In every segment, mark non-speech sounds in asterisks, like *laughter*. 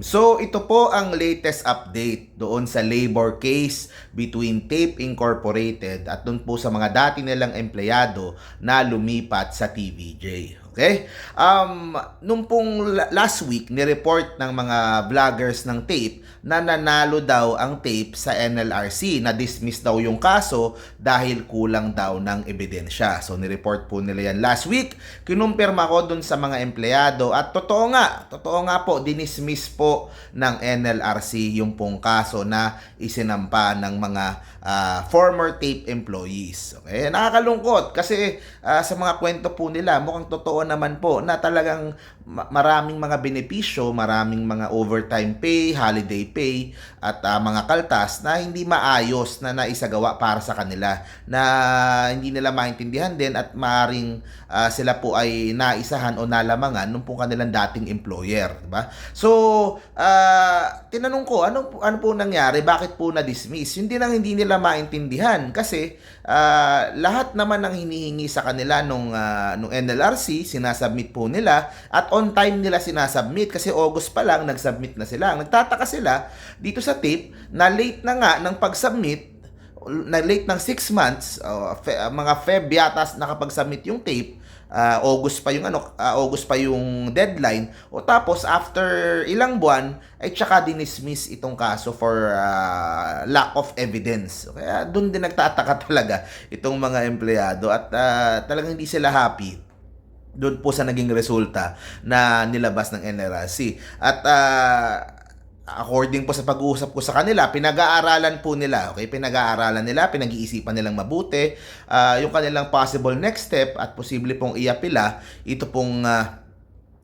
So ito po ang latest update doon sa labor case between Tape Incorporated at doon po sa mga dati nilang empleyado na lumipat sa TVJ. Okay? Um, nung pong la- last week, ni-report ng mga vloggers ng Tape na nanalo daw ang Tape sa NLRC. Na-dismiss daw yung kaso dahil kulang daw ng ebidensya. So, ni-report po nila yan last week. Kinumpirma ko dun sa mga empleyado at totoo nga, totoo nga po, dinismiss po ng NLRC yung pong kaso na isinampa ng mga ah, former Tape employees. Okay? Nakakalungkot kasi ah, sa mga kwento po nila, mukhang totoo naman po na talagang maraming mga benepisyo, maraming mga overtime pay, holiday pay, at ah, mga kaltas na hindi maayos na naisagawa para sa kanila na hindi nila maintindihan din at maring ah, sila po ay naisahan o nalamangan nung po kanilang dating employer, di ba? So, ah, tinanong ko, ano ano po nangyari? Bakit po na-dismiss? Yun din ang hindi nila maintindihan kasi ah, lahat naman ng hinihingi sa kanila nung ah, nung NLRC, sinasubmit po nila at on time nila sinasubmit kasi August pa lang nagsubmit na sila. Nagtataka sila dito sa tip na late na nga ng pag-submit na late ng 6 months, uh, fe- uh, mga Feb yata nakapag-submit yung tape, uh, August pa yung ano, uh, August pa yung deadline. O tapos after ilang buwan ay tsaka dinismiss itong kaso for uh, lack of evidence. Kaya doon din nagtataka *laughs* talaga itong mga empleyado at uh, talagang hindi sila happy doon po sa naging resulta na nilabas ng NLRC. At ah, according po sa pag-uusap ko sa kanila, pinag-aaralan po nila, okay? Pinag-aaralan nila, pinag-iisipan nilang mabuti ah, yung kanilang possible next step at posible pong iapila ito pong ah,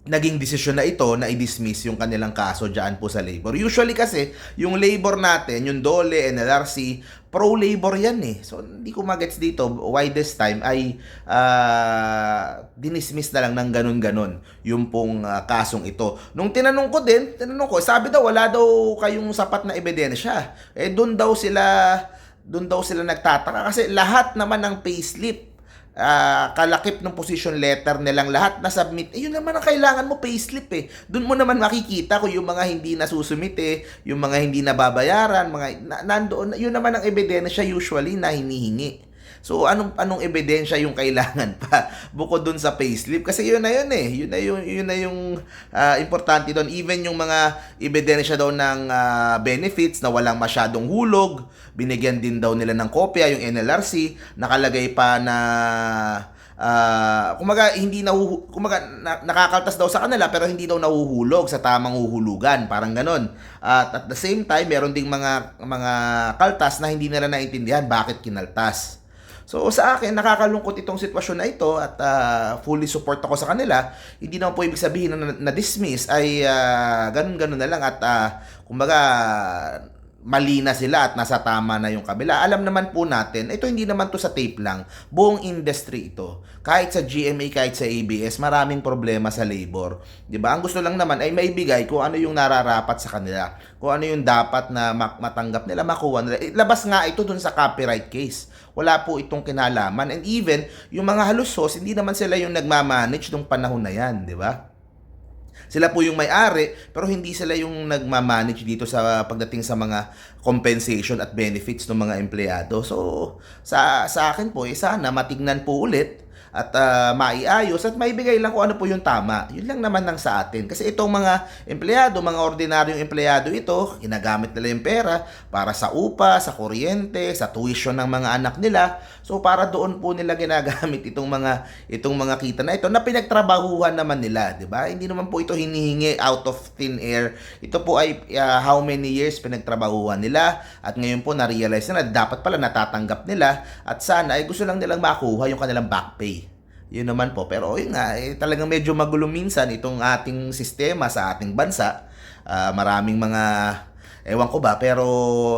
naging desisyon na ito na i-dismiss yung kanilang kaso dyan po sa labor. Usually kasi, yung labor natin, yung DOLE, NLRC, pro-labor yan eh. So, hindi ko magets dito why this time ay ah, dinismiss na lang ng ganun-ganon yung pong ah, kasong ito. Nung tinanong ko din, tinanong ko, sabi daw wala daw kayong sapat na ebidensya. Eh, doon daw sila doon daw sila nagtataka kasi lahat naman ng payslip ah, kalakip ng position letter nilang lahat na submit. Eh, yun naman ang kailangan mo, payslip eh. Doon mo naman makikita kung yung mga hindi nasusumit eh, yung mga hindi nababayaran, mga na, nandoon, yun naman ang ebidensya usually na hinihingi. So anong anong ebidensya yung kailangan pa *laughs* bukod dun sa payslip kasi yun na yun eh. Yun na yung yun na yung ah, importante doon. Even yung mga ebidensya daw ng ah, benefits na walang masyadong hulog, binigyan din daw nila ng kopya yung NLRC, nakalagay pa na ah kumaga hindi na kumaga na, nakakaltas daw sa kanila pero hindi daw nahuhulog sa tamang huhulugan, parang ganon. At at the same time, meron ding mga mga kaltas na hindi nila naintindihan bakit kinaltas. So sa akin, nakakalungkot itong sitwasyon na ito at ah, fully support ako sa kanila. Hindi naman po ibig sabihin na na-dismiss ay ah, ganun-ganun na lang at ah, kumbaga mali na sila at nasa tama na yung kabila. Alam naman po natin, ito hindi naman to sa tape lang. Buong industry ito. Kahit sa GMA, kahit sa ABS, maraming problema sa labor. 'Di ba? Ang gusto lang naman ay maibigay kung ano yung nararapat sa kanila. Kung ano yung dapat na matanggap nila, makuha nila. Eh, Labas nga ito dun sa copyright case. Wala po itong kinalaman. And even, yung mga halusos, hindi naman sila yung nagmamanage nung panahon na yan, di ba? Sila po yung may-ari, pero hindi sila yung nagmamanage dito sa pagdating sa mga compensation at benefits ng mga empleyado. So, sa, sa akin po, eh, sana matignan po ulit at ah, maiayos at maibigay lang kung ano po yung tama. Yun lang naman ng sa atin. Kasi itong mga empleyado, mga ordinaryong empleyado ito, ginagamit nila yung pera para sa upa, sa kuryente, sa tuition ng mga anak nila. So para doon po nila *laughs* ginagamit itong mga itong mga kita na ito na pinagtrabahuhan naman nila, 'di ba? Hindi naman po ito hinihingi out of thin air. Ito po ay ah, how many years pinagtrabahuhan nila at ngayon po na-realize na dapat pala natatanggap nila at sana ay gusto lang nilang makuha yung kanilang back pay. Yun naman po. Pero yun nga, eh, talagang medyo magulo minsan itong ating sistema sa ating bansa. Ah, maraming mga, ewan ko ba, pero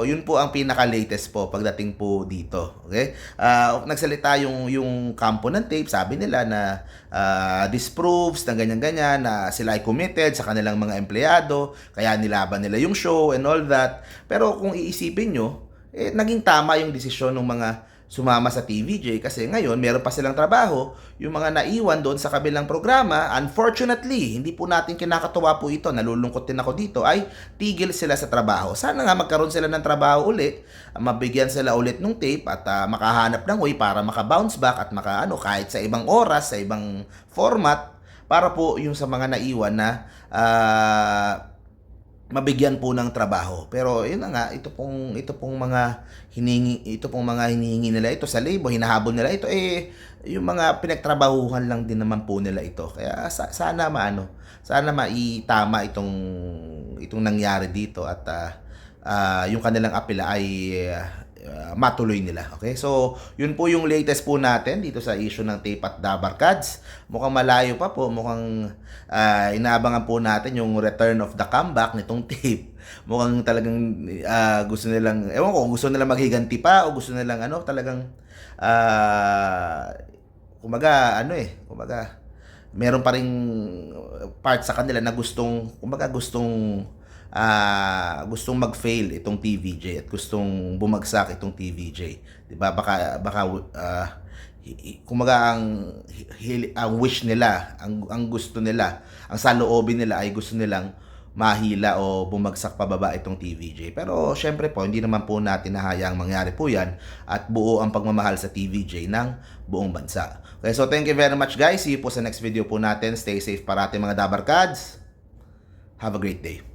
yun po ang pinaka-latest po pagdating po dito. Okay? Ah, nagsalita yung, yung kampo ng tape, sabi nila na ah, disproves na ganyan-ganyan, na sila ay committed sa kanilang mga empleyado, kaya nilaban nila yung show and all that. Pero kung iisipin nyo, eh, naging tama yung desisyon ng mga sumama sa TVJ kasi ngayon meron pa silang trabaho. Yung mga naiwan doon sa kabilang programa, unfortunately, hindi po natin kinakatuwa po ito, nalulungkot din ako dito, ay tigil sila sa trabaho. Sana nga magkaroon sila ng trabaho ulit, mabigyan sila ulit ng tape at ah, makahanap ng way para maka-bounce back at maka ano, kahit sa ibang oras, sa ibang format, para po yung sa mga naiwan na ah, mabigyan po ng trabaho. Pero yun na nga, ito pong ito pong mga hiningi ito pong mga hinihingi nila ito sa labor, hinahabol nila ito eh yung mga pinagtrabahuhan lang din naman po nila ito. Kaya sa, sana maano, sana maitama itong itong nangyari dito at ah, ah, yung kanilang apela ay ah, matuloy nila. Okay? So, yun po yung latest po natin dito sa issue ng tape at Dabar Cards. Mukhang malayo pa po. Mukhang ah, inaabangan po natin yung return of the comeback nitong *laughs* tape. Mukhang talagang ah, gusto nilang, ewan ko, gusto nilang maghiganti pa o gusto nilang ano, talagang ah, kumaga, ano eh, kumaga, meron pa rin part sa kanila na gustong, kumaga gustong ah gustong mag-fail itong TVJ at gustong bumagsak itong TVJ. 'Di ba? Baka baka ah, hi- hi- kumaga ang ang wish nila, ang ang gusto nila, ang saloobin nila ay gusto nilang mahila o bumagsak pababa itong TVJ. Pero syempre po, hindi naman po natin nahayaang mangyari po yan at buo ang pagmamahal sa TVJ ng buong bansa. Okay, so thank you very much guys. See you po sa next video po natin. Stay safe parati mga Dabarkads. Have a great day.